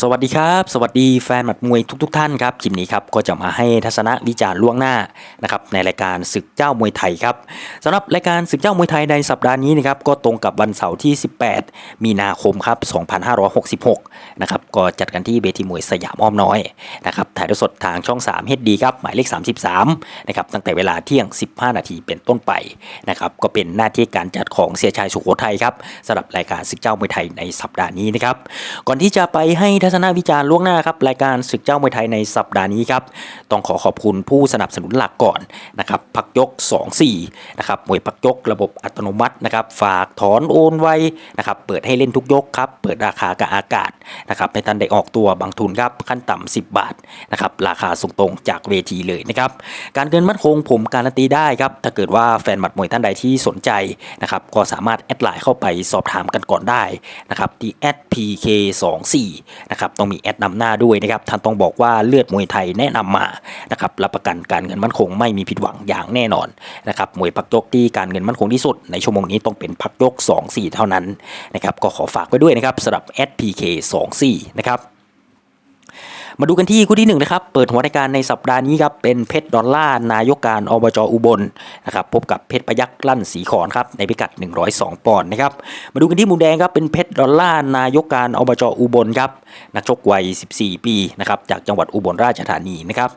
สวัสดีครับ สวัสดีแฟนหมัดมวยทุกๆทท่านครับคลิปนี้ครับก็จะมาให้ทัศนวิจารณ์ล่วงหน้านะครับในรายการศึกเจ้ามวยไทยครับสำหรับรายการศึกเจ้ามวยไทยในสัปดาห์นี้นะครับก็ตรงกับวันเสาร์ที่ 18 มีนาคมครับ2566นะครับก็จัดกันที่เวทีมวยสยามอ้อมน้อยนะครับถ่ายทอดสดทางช่อง3 HD ครับหมายเลข 33นะครับตั้งแต่เวลาเที่ยง 15 นาทีเป็นต้นไปนะครับก็เป็นหน้าที่การจัดของเสียชัยสุโขทัยครับสำหรับรายการศึกเจ้ามวยไทยในสัปดาห์นี้นะครับก่อนที่จะไปให้ทัศนวิจารณ์ล่วงหน้าครับรายการศึกเจ้ามวยไทยในสัปดาห์นี้ครับต้องขอขอบคุณผู้สนับสนุนหลักก่อนนะครับพักยก 2-4นะครับมวยพักยกระบบอัตโนมัตินะครับฝากถอนโอนไวนะครับเปิดให้เล่นทุกยกครับเปิดราคากับอากาศนะครับในทันได้ออกตัวบางทุนครับขั้นต่ำ10 บาทนะครับราคาส่งตรงจากเวทีเลยนะครับการเงินมั่นคงผมการันตีได้ครับถ้าเกิดว่าแฟนหมัดมวยท่านใดที่สนใจนะครับก็สามารถแอดไลน์เข้าไปสอบถามกันก่อนได้นะครับที่ @pk24 นะครับต้องมีแอดนำหน้าด้วยนะครับท่านต้องบอกว่าเลือดมวยไทยแนะนำมานะครับรับประกันการเงินมั่นคงไม่มีผิดหวังอย่างแน่นอนนะครับมวยพักยกที่การเงินมั่นคงที่สุด ในชั่วโมงนี้ต้องเป็นพักยก 2-4 เท่านั้นนะครับก็ขอฝากไว้ด้วยนะครับสำหรับ SPK24 นะครับ มาดูกันที่คู่ที่หนึ่งนะครับ เปิดหัวรายการในสัปดาห์นี้ครับ เป็นเพชรดอลลาร์นายกการอบจอุบลนะครับ พบกับเพชรพยักษ์ลั่นสีขอนครับ ในพิกัด 102 ปอนด์นะครับ มาดูกันที่มุมแดงครับ เป็นเพชรดอลลาร์นายกการอบจอุบลครับ นักชกวัย 14 ปีนะครับ จากจังหวัดอุบลราชธานีนะครับ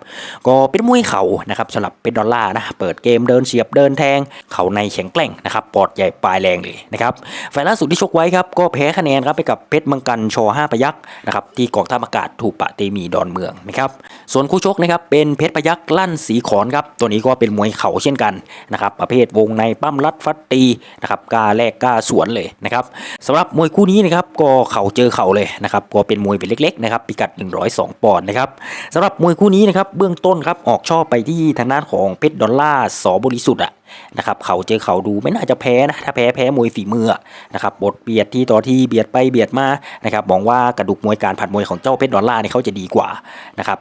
ก็เป็นมวยเข่านะครับสำหรับเพชรดอลลาร์นะ เปิดเกมเดินเฉียบเดินแทง เข่าในแข็งแกร่งนะครับ ปอดใหญ่ปลายแรงเลยนะครับ ไฟล์ล่าสุดที่ชกไว้ครับ ก็แพ้คะแนนครับไปกับเพชรมังกันช5พยักษ์นะครับ ที่กองทัพอากาศถูกปะเตมีดอนเมืองนะครับส่วนคู่ชกนะครับเป็นเพชรพยักษ์ลั่นสีขอนครับตัวนี้ก็เป็นมวยเข่าเช่นกันนะครับประเภทวงในปั้มรัดฟัดตีนะครับกล้าแลกกล้าสวนเลยนะครับสำหรับมวยคู่นี้นะครับก็เข่าเจอเข่าเลยนะครับก็เป็นมวยเป็นเล็กๆนะครับพิกัด 102 ปอนด์นะครับสำหรับมวยคู่นี้นะครับเบื้องต้นครับออกช่อไปที่ทางด้านของเพชรดอลลาร์สอบริสุทธิ์อะ นะครับเขาเจอเขาดูไม่น่าจะแพ้นะถ้าแพ้แพ้มวยฝีมือนะครับบทเบียดที่ต่อที่เบียดไปเบียดมานะครับมองว่ากระดูกมวยการผัดมวยของเจ้าเพชรดอลลาร์นี่เขาจะดีกว่านะครับ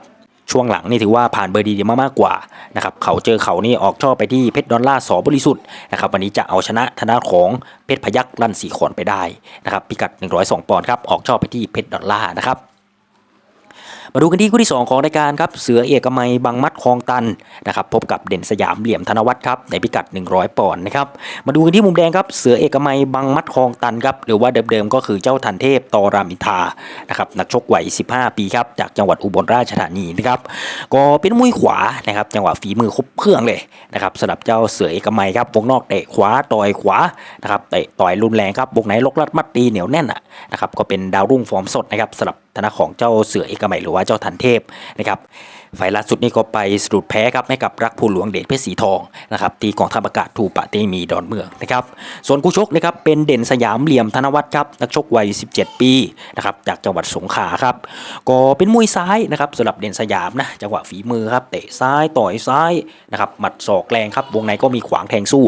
ช่วงหลังนี่ถือว่าผ่านเบอร์ดีมามากกว่านะครับเขาเจอเขานี่ออกช่อไปที่เพชรดอลลาร์สอบริสุทธิ์นะครับวันนี้จะเอาชนะทางด้าของเพชรพยักลั่นสีขอนไปได้นะครับพิกัด 102 ปอนด์ครับออกช่อไปที่เพชรดอลลาร์นะครับ มาดูกันที่คู่ที่ 2 ของรายการครับ เสือเอกมัยบางมัดคลองตันนะครับพบกับเด่นสยามเหลี่ยมธนวัฒน์ครับในพิกัด 100 ปอนด์นะครับมาดูกันที่มุมแดงครับเสือเอกมัยบางมัดคลองตันครับหรือว่าเดิมๆก็คือเจ้าทันเทพตอรามินทานะครับนักชกวัย 15 ปีครับจากจังหวัดอุบลราชธานีนะครับก็เป็นมวยขวานะครับจังหวะฝีมือครบเครื่องเลยนะครับสำหรับเจ้าเสือเอกมัยครับวงนอกเตะขวาต่อยขวานะครับเตะต่อยรุนแรงครับวงไหนลกลัดมัดตีเหนียวแน่นอะนะครับก็เป็นดาวรุ่งฟอร์มสดนะครับสำหรับธนาของเจ้าเสือเอกมัยหรือว่าเจ้าทันเทพนะครับไฟล์ล่าสุดนี่ก็ไปสะดุดแพ้ครับให้กับรักภูหลวงเดชเพชรสีทองนะครับที่กองทัพอากาศถูปะเตมีดอนเมืองนะครับส่วนคู่ชกนะครับเป็นเด่นสยามเหลี่ยมธนวัฒน์ครับนักชกวัย 17 ปีนะครับจากจังหวัดสงขลาครับก็เป็นมวยซ้ายนะครับสำหรับเด่นสยามนะจังหวะฝีมือครับเตะซ้ายต่อยซ้ายนะครับหมัดศอกแรงครับวงในก็มีขวางแทงสู้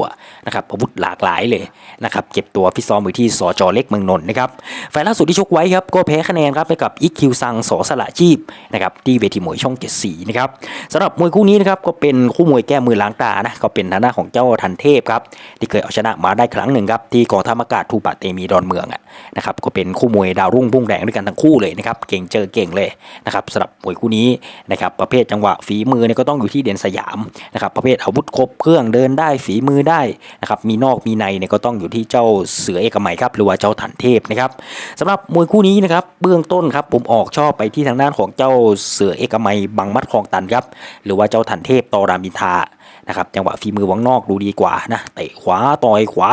นะครับอาวุธหลากหลายเลยนะครับเก็บตัวฟิซ้อมอยู่ที่สจเล็กเมืองนนท์นะครับไฟล์ล่าสุดที่ชกไว้ครับก็แพ้คะแนนครับไปกับอีคิวซังสอสละชีพนะครับที่เวทีมวยช่องเจ็ดสีนะครับสำหรับมวยคู่นี้นะครับก็เป็นคู่มวยแก้มือล้างตานะก็เป็นทางด้านของเจ้าทันเทพครับที่เคยเอาชนะมาได้ครั้งหนึ่งครับที่กองทัพอากาศทูปะเตมีดอนเมืองอะนะครับก็เป็นคู่มวยดาวรุ่งพุ่งแรงด้วยกันทั้งคู่เลยนะครับเก่งเจอเก่งเลยนะครับสำหรับมวยคู่นี้นะครับประเภทจังหวะฝีมือเนี่ยก็ต้องอยู่ที่เด่นสยามนะครับประเภทอาวุธครบเครื่องเดินได้ฝีมือได้นะครับมีนอกมีในเนี่ยก็ต้องอยู่ที่เจ้าเสือเอกมัยครับหรือว่าเจ้าทันเทพนะครับสำหรับมวยคู่นี้นะครับเบื้องต้นครับผมออกชอบไปที่ทางด้านของเจ้าเสือเอกมัยบังมัดคลองตันครับหรือว่าเจ้าทันเทพตอรามินทานะครับจังหวะฝีมือวงนอกดูดีกว่านะเตะขวาต่อยขวา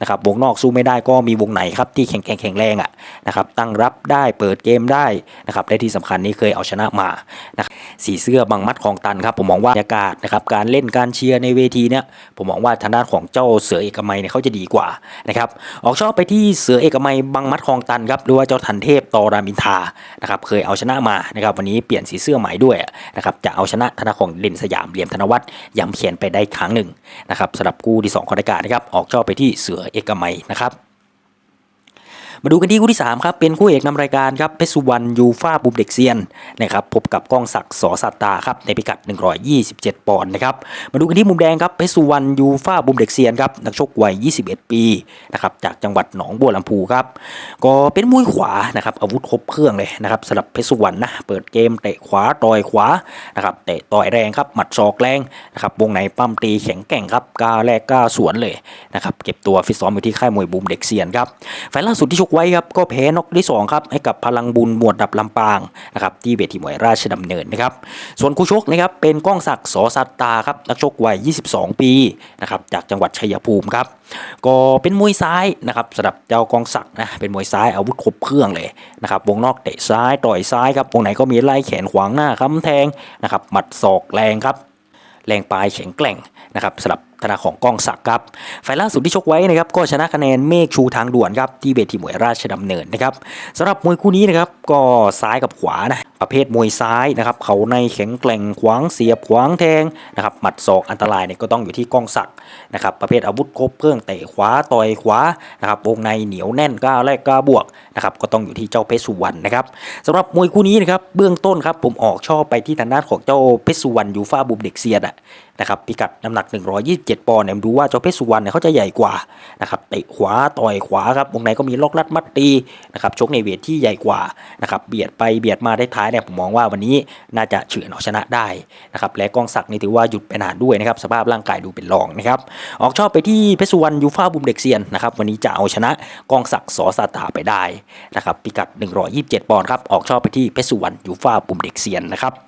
นะครับวงนอกสู้ไม่ได้ก็มีวงไหนครับที่แข็งแกร่งแข็งแรงอะนะครับตั้งรับได้เปิดเกมได้นะครับและที่สำคัญนี่เคยเอาชนะมานะครับสีเสื้อบังมัดคลองตันครับผมมองว่าบรรยากาศนะครับการเล่นการเชียร์ในเวทีเนี่ยผมมองว่าทางด้านของเจ้าเสือเอกมัยเนี่ยเขาจะดีกว่านะครับออกชอบไปที่เสือเอกมัยบังมัดคลองตันครับหรือว่าเจ้าทันเทพตอรามินทานะครับเคยเอาชนะมานะครับวันนี้เปลี่ยนสีเสื้อใหม่ด้วยนะครับจะเอาชนะธนาของเด่นสยามเหลี่ยมธนวัฒน์ย้ำเขียนไปได้ครั้งหนึ่งนะครับสำหรับคู่ที่2ของรายการนะครับออกชอบไปที่เสือเอกมัยนะครับ มาดูกันที่คู่ที่ 3 ครับ เป็นคู่เอกนำรายการครับเพชรสุวรรณยูฟ่าบุมเด็กเซียนนะครับพบกับก้องศักดิ์สอสัตตาครับในพิกัด 127 ปอนด์นะครับมาดูกันที่มุมแดงครับเพชรสุวรรณยูฟ่าบุมเด็กเซียนครับนักชกวัย 21 ปีนะครับจากจังหวัดหนองบัวลำพูครับก็เป็นมวยขวานะครับอาวุธครบเครื่องเลยนะครับสำหรับเพชรสุวรรณนะเปิดเกมเตะขวาต่อยขวานะครับเตะต่อยแรงครับหมัดศอกแรงนะครับวงในปั้มตีแข็งแกร่งครับกล้าแรกกล้าสวนเลยนะครับเก็บตัวฟิตซ้อมอยู่ที่ค่ายมวยบูมเด็กเซียนครับไฟล์ล่าสุดที่ชกไว้ครับก็แพ้นอกที่สองครับให้กับพลังบุญหมวดดับลำปางนะครับที่เวทีมวยราชดำเนินนะครับส่วนคู่ชกนะครับเป็นก้องศักดิ์สอสัตตาครับนักชกวัย 22 ปีนะครับจากจังหวัดชัยภูมิครับก็เป็นมวยซ้ายนะครับสำหรับเจ้ากองศักดิ์นะเป็นมวยซ้ายอาวุธครบเครื่องเลยนะครับวงนอกเตะซ้ายต่อยซ้ายครับวงไหนก็มีไล่แขนขวางหน้าค้ำแทงนะครับหมัดศอกแรงครับแรงปลายแข็งแกร่งนะครับสำหรับธนาของกองศักดิ์ครับไฟล์ล่าสุดที่ชกไว้นะครับก็ชนะคะแนนเมฆชูทางด่วนครับที่เวทีมวยราชดำเนินนะครับสำหรับมวยคู่นี้นะครับก็ซ้ายกับขวานะประเภทมวยซ้ายนะครับเขาในแข็งแกร่งขวางเสียบขวางแทงนะครับหมัดศอกอันตรายเนี่ยก็ต้องอยู่ที่กองศักดิ์นะครับประเภทอาวุธครบเครื่องเตะขวาต่อยขวานะครับวงในเหนียวแน่นก้าแลกก้าบวกนะครับก็ต้องอยู่ที่เจ้าเพชรสุวรรณนะครับสำหรับมวยคู่นี้นะครับเบื้องต้นครับผมออกชอบไปที่ทางด้านของเจ้าเพชรสุวรรณยูฟ่าบุมเด็กเซียดอะนะครับพิกัดน้ำหนัก 127 ปอนด์เนี่ยดูว่าเจ้าเพชรสุวรรณเนี่ยเขาจะใหญ่กว่านะครับเตะขวาต่อยขวาครับวงในก็มีล็อกลัดมัดตีนะครับชกในเวทที่ใหญ่กว่านะครับเบียดไปเบียดมาได้ท้ายเนี่ยผมมองว่าวันนี้น่าจะเฉือนเอาชนะได้นะครับและกองศักดิ์นี่ถือว่าหยุดไปนานด้วยนะครับสภาพร่างกายดูเป็นรองนะครับออกชอบไปที่เพชรสุวรรณยูฟ่าบุมเด็กเซียนนะครับวันนี้จะเอาชนะกองศักดิ์สอสาตาไปได้นะครับพิกัด 127 ปอนด์ครับออกชอบไปที่เพชรสุวรรณยูฟ่าบุมเด็กเซียนนะครับ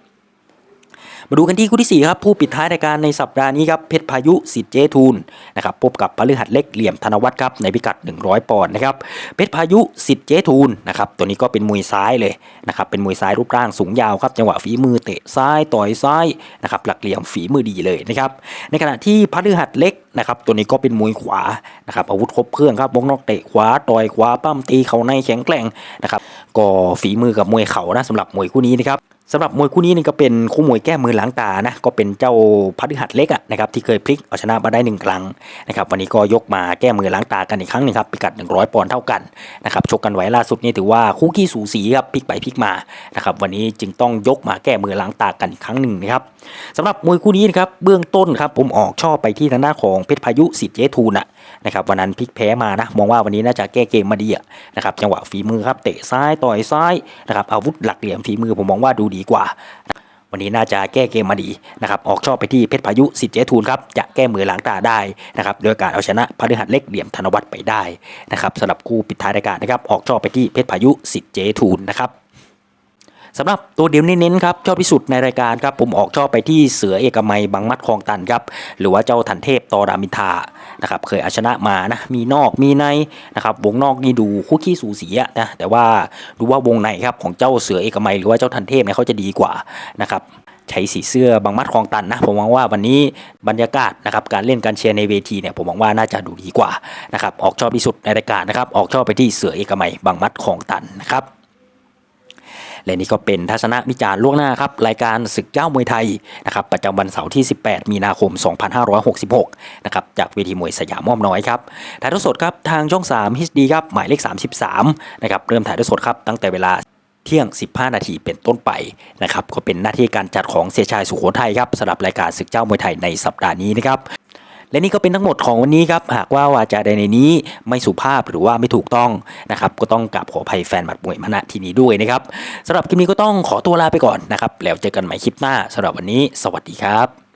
มาดูกันที่คู่ที่ 4 ครับ ผู้ปิดท้ายรายการในสัปดาห์นี้ครับเพชรพายุสิทธิ์เจทูนนะครับพบกับพฤหัสเล็กเหลี่ยมธนวัฒน์ครับในพิกัด 100 ปอนด์นะครับเพชรพายุสิทธิ์เจทูนนะครับตัวนี้ก็เป็นมวยซ้ายเลยนะครับเป็นมวยซ้ายรูปร่างสูงยาวครับจังหวะฝีมือเตะซ้ายต่อยซ้ายนะครับหลักเหลี่ยมฝีมือดีเลยนะครับในขณะที่พฤหัสเล็กนะครับตัวนี้ก็เป็นมวยขวานะครับอาวุธครบเครื่องครับวงนอกเตะขวาต่อยขวาปั้มตีเข่าในแข็งแกร่งนะครับก็ฝีมือกับมวยเข่านะสำหรับมวยคู่นี้นะครับ สำหรับมวยคู่นี้นี่ก็เป็นคู่มวยแก้มือล้างตานะก็เป็นเจ้าพฤหัสเล็กอะนะครับที่เคยพลิกเอาชนะมาได้หนึ่งครั้งนะครับวันนี้ก็ยกมาแก้มือล้างตากันอีกครั้งหนึงครับพิกัด 100 ปอนด์เท่ากันนะครับชกกันไว้ล่าสุดนี่ถือว่าคู่ขี้สูสีครับพลิกไปพลิกมานะครับวันนี้จึงต้องยกมาแก้มือล้างตากันอีกครั้งหนึ่งนะครับสำหรับมวยคู่นี้นะครับเบื้องต้นครับผมออกชอบไปที่ทางด้านของเพชรพายุสิทธิ์เจทูนะนะครับวันนั้นพลิกแพ้มานะมองว่าวันนี้น่าจะแก้เกมมาดีอะนะครับจังหวะฝีมือครับเตะซ้ายต่อยซ้ายนะครับอาวุธหลักเหลี่ยมฝีมือผมมองว่าดูดีกว่า วันนี้น่าจะแก้เกมมาดีนะครับออกชอบไปที่เพชรพายุสิทธิ์เจทูนครับจะแก้มือหล้างตาได้นะครับโดยการเอาชนะพฤหัสเล็กเหลี่ยมธนวัฒน์ไปได้นะครับสำหรับคู่ปิดท้ายรายการนะครับออกชอบไปที่เพชรพายุสิทธิ์เจทูนนะครับสำหรับตัวเดียวเน้นๆครับชอบที่สุดในรายการครับผมออกชอบไปที่เสือเอกมัยบางมัดคลองตันครับหรือว่าเจ้าทันเทพตอรามินทา นะครับเคยเอาชนะมานะมีนอกมีในนะครับวงนอกนี่ดูคู่ขี้สูสีอะนะแต่ว่าดูว่าวงในครับของเจ้าเสือเอกมัยหรือว่าเจ้าทันเทพเนี่ยเขาจะดีกว่านะครับใช้สีเสื้อบางมัดคลองตันนะผมมองว่าวันนี้บรรยากาศนะครับการเล่นการเชียร์ในเวทีเนี่ยผมมองว่าน่าจะดูดีกว่านะครับออกชอบที่สุดในรายการนะครับออกชอบไปที่เสือเอกมัยบางมัดคลองตันนะครับ และนี่ก็เป็นทัศนวิจารณ์ล่วงหน้าครับรายการศึกเจ้ามวยไทยนะครับประจำวันเสาร์ที่ 18 มีนาคม 2566 นะครับจากเวทีมวยสยามอ้อมน้อยครับถ่ายทอดสดครับทางช่อง 3 HD ครับหมายเลข 33 นะครับเริ่มถ่ายทอดสดครับตั้งแต่เวลาเที่ยง 15 นาทีเป็นต้นไปนะครับก็เป็นหน้าที่การจัดของเสียชายสุโขทัยครับสำหรับรายการศึกเจ้ามวยไทยในสัปดาห์นี้นะครับ และนี่ก็เป็นทั้งหมดของวันนี้ครับหากว่าวาจาใดในนี้ไม่สุภาพหรือว่าไม่ถูกต้องนะครับก็ต้องกราบขออภัยแฟนหมัดมวยมาณที่นี้ด้วยนะครับสำหรับคลิปนี้ก็ต้องขอตัวลาไปก่อนนะครับแล้วเจอกันใหม่คลิปหน้าสำหรับวันนี้ สวัสดีครับ